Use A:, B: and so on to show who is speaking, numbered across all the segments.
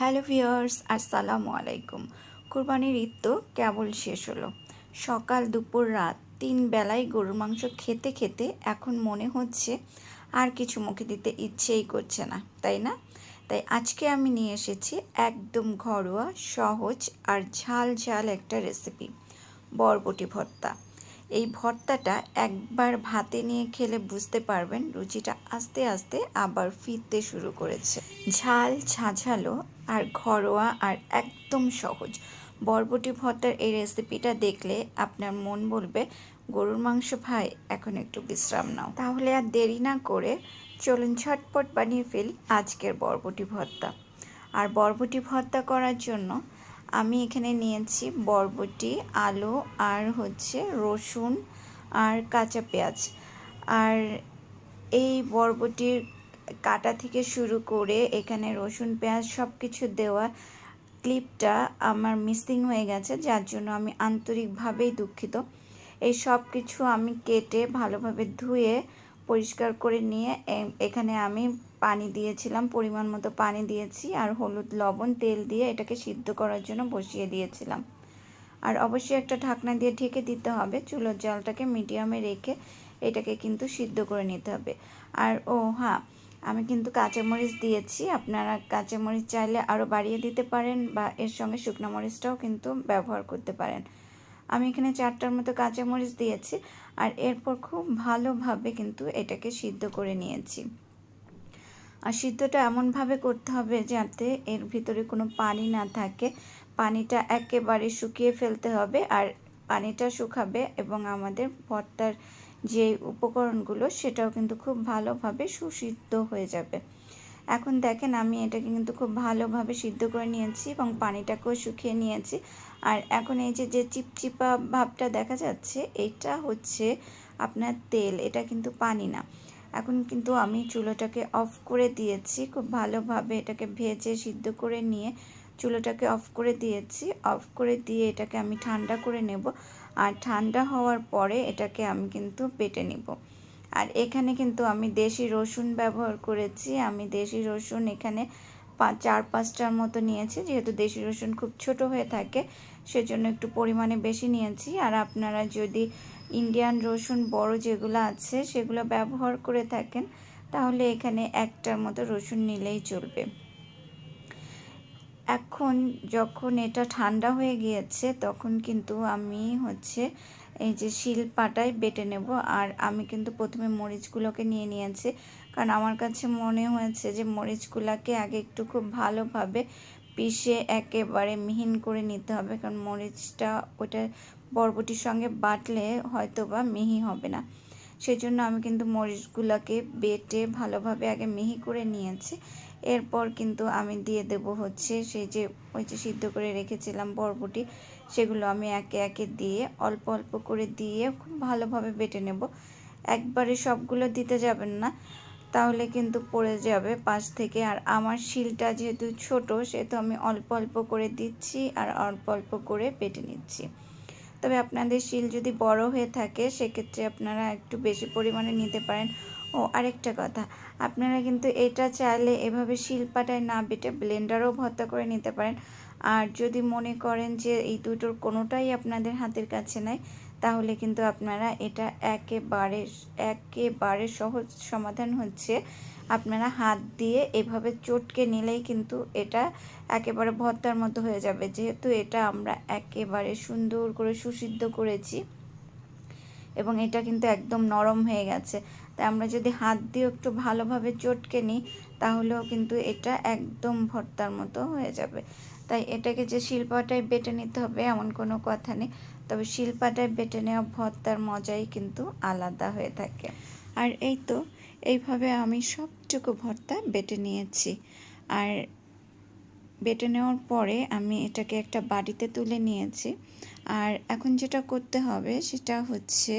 A: Hello viewers আসসালামু আলাইকুম। কুরবানির ঈদ তো কেবল শেষ হলো। সকাল, দুপুর, রাত তিন বেলায় গরুর মাংস খেতে খেতে এখন মনে হচ্ছে আর কিছু মুখে দিতে ইচ্ছেই করছে না, তাই না? তাই আজকে আমি নিয়ে এসেছি একদম ঘরোয়া, সহজ আর ঝাল ঝাল একটা রেসিপি বরবটি ভর্তা। এই ভর্তাটা একবার ভাতে নিয়ে খেলে বুঝতে পারবেন রুচিটা আস্তে আস্তে আবার ফিরতে শুরু করেছে। ঝাল ঝাঝালো আর ঘরোয়া আর একদম সহজ। বরবটি ভর্তার এই রেসিপিটা দেখলে আপনার মন বলবে, গরুর মাংস ভাই, এখন একটু বিশ্রাম নাও। তাহলে আর দেরি না করে চলুন ঝটপট বানিয়ে ফেলি আজকের বরবটি ভর্তা। আর বরবটি ভর্তা করার জন্য আমি এখানে নিয়েছি বরবটি, আলু, আর হচ্ছে রসুন আর কাঁচা পেঁয়াজ। আর এই বরবটির কাটা থেকে শুরু করে এখানে রসুন, পেঁয়াজ সব কিছু দেওয়া ক্লিপটা আমার মিসিং হয়ে গেছে, যার জন্য আমি আন্তরিকভাবেই দুঃখিত। এই সব কিছু আমি কেটে ভালোভাবে ধুয়ে, পরিষ্কার করে নিয়ে এখানে আমি পানি দিয়েছিলাম, পরিমাণ মতো পানি দিয়েছি আর হলুদ লবণ, তেল দিয়ে এটাকে সিদ্ধ করার জন্য বসিয়ে দিয়েছিলাম। আর অবশ্যই একটা ঢাকনা দিয়ে ঢেকে দিতে হবে, চুলোর জলটাকে মিডিয়ামে রেখে এটাকে কিন্তু সিদ্ধ করে নিতে হবে। আর ও হ্যাঁ আমি কিন্তু কাঁচামরিচ দিয়েছি, আপনারা কাঁচামরিচ চাইলে আরও বাড়িয়ে দিতে পারেন বা এর সঙ্গে শুকনো মরিচটাও কিন্তু ব্যবহার করতে পারেন। আমি এখানে চারটার মতো কাঁচামরিচ দিয়েছি আর এরপর খুব ভালোভাবে কিন্তু এটাকে সিদ্ধ করে নিয়েছি। আর সিদ্ধটা এমনভাবে করতে হবে যাতে এর ভিতরে কোনো পানি না থাকে। পানিটা একেবারে শুকিয়ে ফেলতে হবে আর পানিটা শুকাবে এবং আমাদের ভর্তার যে উপকরণগুলো, সেটাও কিন্তু খুব ভালোভাবে সুসিদ্ধ হয়ে যাবে। এখন দেখেন আমি এটাকে কিন্তু খুব ভালোভাবে সিদ্ধ করে নিয়েছি এবং পানিটাকেও শুকিয়ে নিয়েছি। আর এখন এই যে যে চিপচিপা ভাবটা দেখা যাচ্ছে এটা হচ্ছে আপনার তেল, এটা কিন্তু পানি না। এখন কিন্তু আমি চুলোটাকে অফ করে দিয়েছি। খুব ভালোভাবে এটাকে ভেজে সিদ্ধ করে নিয়ে চুলোটাকে অফ করে দিয়েছি। অফ করে দিয়ে এটাকে আমি ঠান্ডা করে নেব। আর ঠান্ডা হওয়ার পরে এটাকে আমি কিন্তু পেটে নিব। আর এখানে কিন্তু আমি দেশি রসুন ব্যবহার করেছি। আমি দেশি রসুন এখানে পাঁচ চার পাঁচটার মতো নিয়েছি। যেহেতু দেশি রসুন খুব ছোট হয়ে থাকে, সেজন্য একটু পরিমাণে বেশি নিয়েছি। আর আপনারা যদি ইন্ডিয়ান রসুন বড় যেগুলো আছে সেগুলো ব্যবহার করে থাকেন, তাহলে এখানে একটার মতো রসুন নিলেই চলবে। এখন যখন এটা ঠান্ডা হয়ে গিয়েছে, তখন কিন্তু আমি হচ্ছে এই যে শিল পাটায় বেটে নেব। আর আমি কিন্তু প্রথমে মরিচগুলোকে নিয়ে নিয়েছি, কারণ আমার কাছে মনে হয়েছে যে মরিচগুলোকে আগে একটু খুব ভালোভাবে পিষে একেবারে মিহিন করে নিতে হবে, কারণ মরিচটা ওটা বরবটির সঙ্গে বাটলে হয়তো বা মিহি হবে না। সেই জন্য আমি কিন্তু মরিচগুলোকে বেটে ভালোভাবে আগে মিহি করে নিয়েছি। এরপর কিন্তু আমি দিয়ে দেব হচ্ছে সেই যে, ওই যে সিদ্ধ করে রেখেছিলাম বরবটি, সেগুলো আমি একে একে দিয়ে অল্প অল্প করে দিয়ে খুব ভালোভাবে বেটে নেব। একবারে সবগুলো দিতে যাবেন না। তাহলে কিন্তু পড়ে যাবে পাশ থেকে। আর আমার শিলটা যেহেতু ছোট, সেহেতু আমি অল্প অল্প করে দিচ্ছি আর অল্প অল্প করে বেটে নিচ্ছি। তবে আপনাদের শিল যদি বড় হয়ে থাকে, সেক্ষেত্রে আপনারা একটু বেশি পরিমাণে নিতে পারেন। ও, আরেকটা কথা, আপনারা কিন্তু এটা চাইলে এভাবে শিলপাটায় না বেটে ব্লেন্ডারও ভর্তা করে নিতে পারেন। আর যদি মনে করেন যে এই দুটোর কোনোটাই আপনাদের হাতের কাছে নাই তাহলে কিন্তু আপনারা এটা একেবারে একেবারে সহজ সমাধান হচ্ছে। আপনারা হাত দিয়ে এভাবে চটকে নিলেই কিন্তু এটা একেবারে ভর্তার মতো হয়ে যাবে। যেহেতু এটা আমরা একেবারে সুন্দর করে সুসিদ্ধ করেছি এবং এটা কিন্তু একদম নরম হয়ে গেছে। তাই আমরা যদি হাত দিয়ে একটু ভালোভাবে চটকে নিই, তাহলেও কিন্তু এটা একদম ভর্তার মতো হয়ে যাবে। তাই এটাকে যে শিল্পটাই বেটে নিতে হবে এমন কোনো কথা নেই। তবে শিল্পাটায় বেটে নেওয়া ভর্তার মজাই কিন্তু আলাদা হয়ে থাকে। আর এই তো, এইভাবে আমি সবটুকু ভর্তা বেটে নিয়েছি। আর বেটে নেওয়ার পরে আমি এটাকে একটা বাড়িতে তুলে নিয়েছি। আর এখন যেটা করতে হবে সেটা হচ্ছে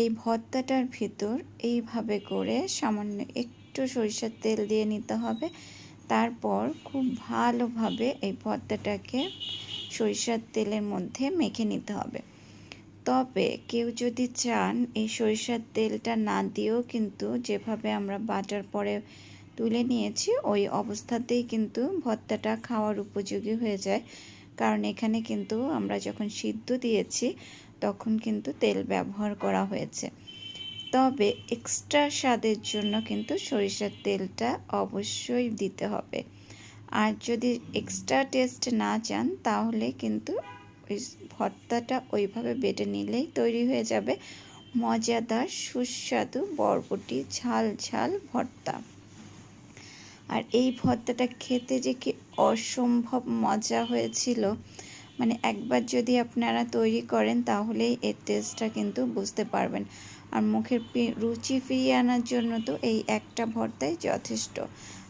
A: এই ভর্তাটার ভিতর এইভাবে করে সামান্য একটু সরিষার তেল দিয়ে নিতে হবে। তারপর খুব ভালোভাবে এই ভর্তাটাকে সরিষার তেলের মধ্যে মেখে নিতে হবে। তবে কেউ যদি চান এই সরিষার তেলটা না দিয়েও কিন্তু যেভাবে আমরা বাটার পরে তুলে নিয়েছি, ওই অবস্থাতেই কিন্তু ভর্তাটা খাওয়ার উপযোগী হয়ে যায়। কারণ এখানে কিন্তু আমরা যখন সিদ্ধ দিয়েছি, তখন কিন্তু তেল ব্যবহার করা হয়েছে। তবে এক্সট্রা স্বাদের জন্য কিন্তু সরিষার তেলটা অবশ্যই দিতে হবে। আর যদি এক্সট্রা টেস্ট না চান, তাহলে কিন্তু ওই ভর্তাটা ওইভাবে বেটে নিলেই তৈরি হয়ে যাবে মজাদার সুস্বাদু বরবটি ঝাল ঝাল ভর্তা। আর এই ভর্তাটা খেতে যে কি অসম্ভব মজা হয়েছিল মানে একবার যদি আপনারা তৈরি করেন তাহলেই এর টেস্টটা কিন্তু বুঝতে পারবেন। আর মুখের রুচি ফিরিয়ে আনার জন্য তো এই একটা ভর্তাই যথেষ্ট।